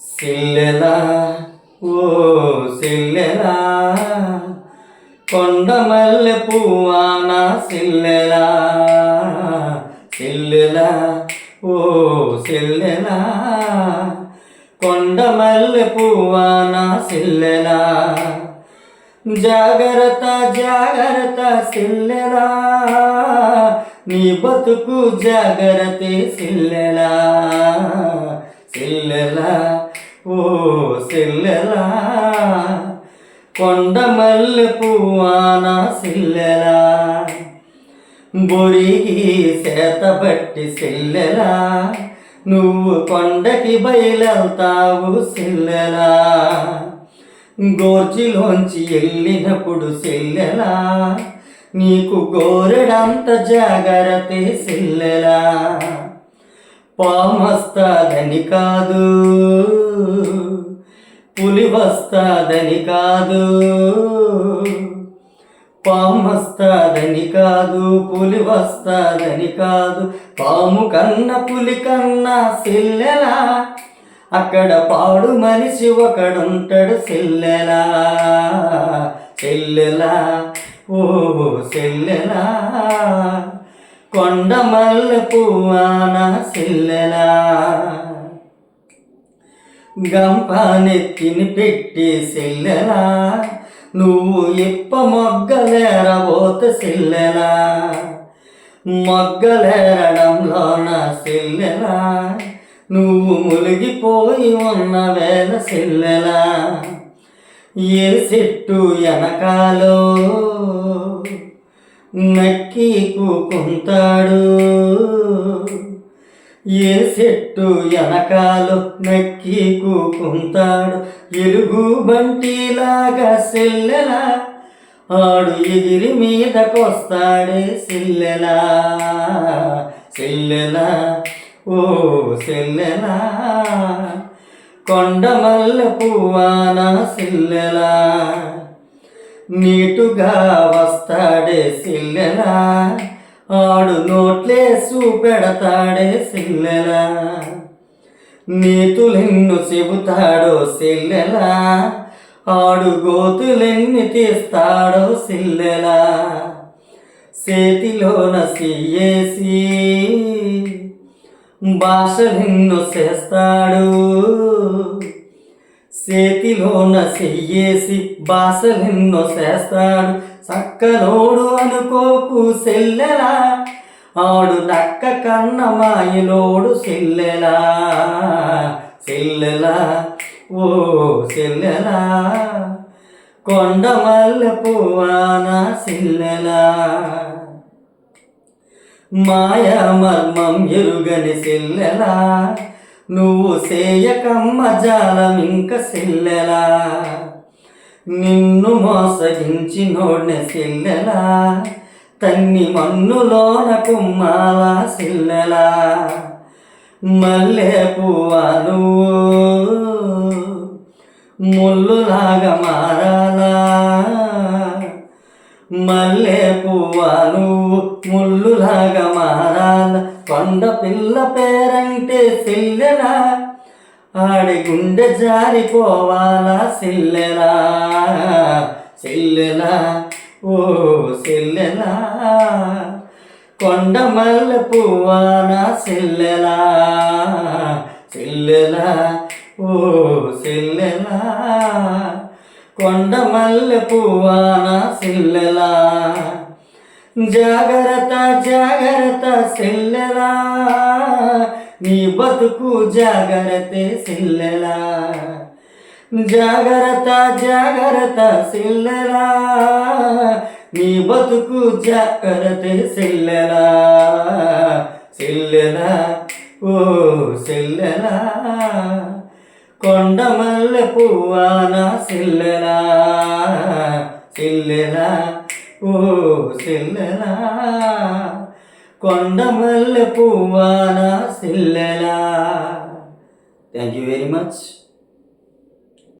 సిల్లెలా ఓ సిల్లెలా కొండ మల్లె పువ్వాన సిల్లెలా సిల్లెలా ఓ సిల్లెలా కొండ మల్లె పువ్వాన సిల్లెలా జాగ్రత్త జాగ్రత్త సిల్లెలా నీ బతుకు జాగ్రత్త సిల్లెలా సిల్లెలా ఓ సిల్లెలా కొండమల్లె పువ్వాన సిల్లెలా. బొడిగి చేతబట్టి సిల్లెలా నువ్వు కొండకి బయలుతావు సిల్లెలా. గోర్చిలోంచి వెళ్ళినప్పుడు సిల్లెలా నీకు గోరెడంత జాగ్రత్త సిల్లెలా. పామస్తాదని కాదు. పులి వస్తాదని కాదు. పామస్తాదని కాదు పులి వస్తాదని కాదు. పాము కన్న పులి కన్నా సిల్లెలా అక్కడ పాడు మనిషి ఒకడుంటాడు సిల్లెలా. సెల్లెలా ఓ సెల్లెలా. కొండ మల్లె పువ్వాన సిల్లెలా. గంపానెత్తిని పెట్టి సిల్లెలా. నువ్వు ఇప్ప మొగ్గలేరబోత సిల్లెలా. మొగ్గలేరడంలోన సిల్లెలా. నువ్వు మునిగిపోయి ఉన్న వేల సిల్లెలా. ఏ చెట్టు వెనకాలో నక్కి కూకుంటాడు. ఏ చెట్టు వెనకాలు నక్కి కూకుంటాడు. ఎలుగు బంటిలాగా సెల్లెలా ఆడు ఎగిరి మీదకొస్తాడే సెల్లెలా. సెల్లెలా ఓ సెల్లెలా కొండమల్ల పువ్వాన సెల్లెలా. నీటుగా వస్తాడే సిల్లెలా. ఆడు నోట్లేసు పెడతాడే సిల్లెలా. నీతులెన్ను చెబుతాడో సిల్లెలా. ఆడు గోతులెన్ని తీస్తాడో సిల్లెలా. చేతిలోన సియ్యేసి భాషలెన్ను చేస్తాడు. చేతిలోన చెయ్యేసి బాసలెన్నో చేస్తాడు. చక్కలోడు అనుకోకు సెల్లెలా. ఆడు నక్క కన్న మాయలోడు సెల్లెలా. సెల్లెలా ఓ సెల్లెలా. కొండ మల్లె పువ్వాన సెల్లెలా. మాయా మర్మం ఎరుగని సెల్లెలా. నువ్వు సేయకమ్మ జాలం ఇంక సెల్లెలా? నిన్ను మోసగించి నోడిన సెల్లెలా? తన్ని మన్నులోన కుమ్మాల సెల్లెలా? మల్లె పువ్వా నువ్వు? ముల్లులాగా మారాలా? మల్లె పువ్వా నువ్వు? ముల్లులాగా మారాలా? కొండ పిల్ల పేరంటే సిల్లెలా. ఆడి గుండె జారిపోవాలా సిల్లెలా? సిల్లెలా ఓ సిల్లెలా. కొండ మల్లె పువ్వాన సిల్లెలా? సిల్లెలా ఓ సిల్లెలా. కొండ మల్లె పువ్వాన సిల్లెలా? జాగ్రత్త జాగ్రత్త సిల్లెలా. నీ బతుకు జాగ్రత్త సిల్లెలా. జాగ్రత్త జాగ్రత్త సిల్లెలా. నీ బతుకు జాగ్రత్త సిల్లెలా. సిల్లెలా ఓ సిల్లెలా. కొండ మల్లె పువ్వాన సిల్లెలా. సిల్లెలా. ఓ సిల్లెలా కొండ మల్లె పువ్వాన సిల్లెలా. Thank you very much